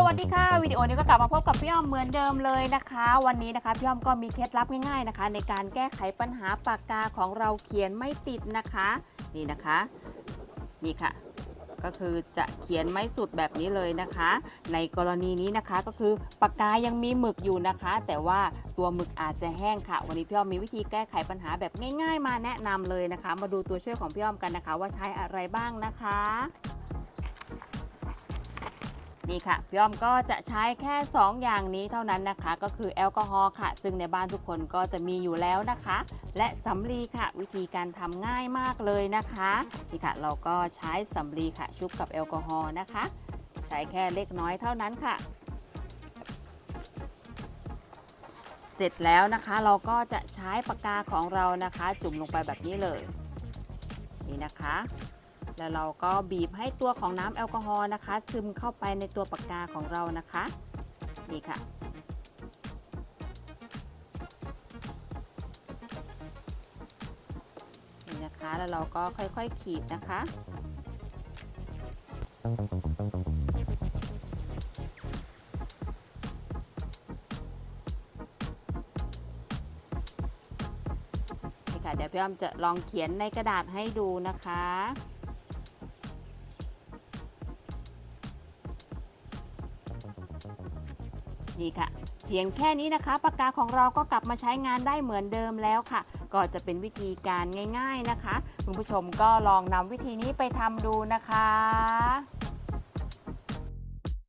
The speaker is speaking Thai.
สวัสดีค่ะวิดีโอนี้ก็กลับมาพบกับพี่อ้อมเหมือนเดิมเลยนะคะ วันนี้นะคะพี่อ้อมก็มีเคล็ดลับง่ายๆนะคะ ในการแก้ไขปัญหาปากกาของเราเขียนไม่ติดนะคะ นี่นะคะนี่ค่ะ ก็คือจะเขียนไม่สุดแบบนี้เลยนะคะ ในกรณีนี้นะคะก็คือปากกายังมีหมึกอยู่นะคะ แต่ว่าตัวหมึกอาจจะแห้งค่ะ วันนี้พี่อ้อมมีวิธีแก้ไขปัญหาแบบง่าย ๆ มาแนะนำเลยนะคะ มาดูตัวช่วยของพี่อ้อมกันนะคะ ว่าใช้อะไรบ้างนะคะ นี่ค่ะพี่อ้อมก็จะใช้แค่ 2 อย่างนี้เท่านั้นนะคะ ก็คือแอลกอฮอล์ค่ะ ซึ่งในบ้านทุกคนก็จะมีอยู่แล้วนะคะ และสำลีค่ะ วิธีการทำง่ายมากเลยนะคะนี่ค่ะ เราก็ใช้สำลีค่ะ ชุบกับแอลกอฮอล์นะคะ ใช้แค่เล็กน้อยเท่านั้นค่ะ เสร็จแล้วนะคะ เราก็จะใช้ปากกาของเรานะคะ จุ่มลงไปแบบนี้เลย นี่นะคะ แล้วเราก็บีบให้ตัวของน้ำแอลกอฮอล์นะคะ ซึมเข้าไปในตัวปากกาของเรานะคะนี่ค่ะ นี่นะคะแล้วเราก็ค่อยๆขีดนะคะนี่ค่ะเดี๋ยวพี่อ้อมจะลองเขียนในกระดาษให้ดูนะคะ นี่ค่ะ เพียงแค่นี้นะคะ ปากกาของเราก็กลับมาใช้งานได้เหมือนเดิมแล้วค่ะ ก็จะเป็นวิธีการง่าย ๆนะคะ คุณผู้ชมก็ลองนำวิธีนี้ไปทำดูนะคะ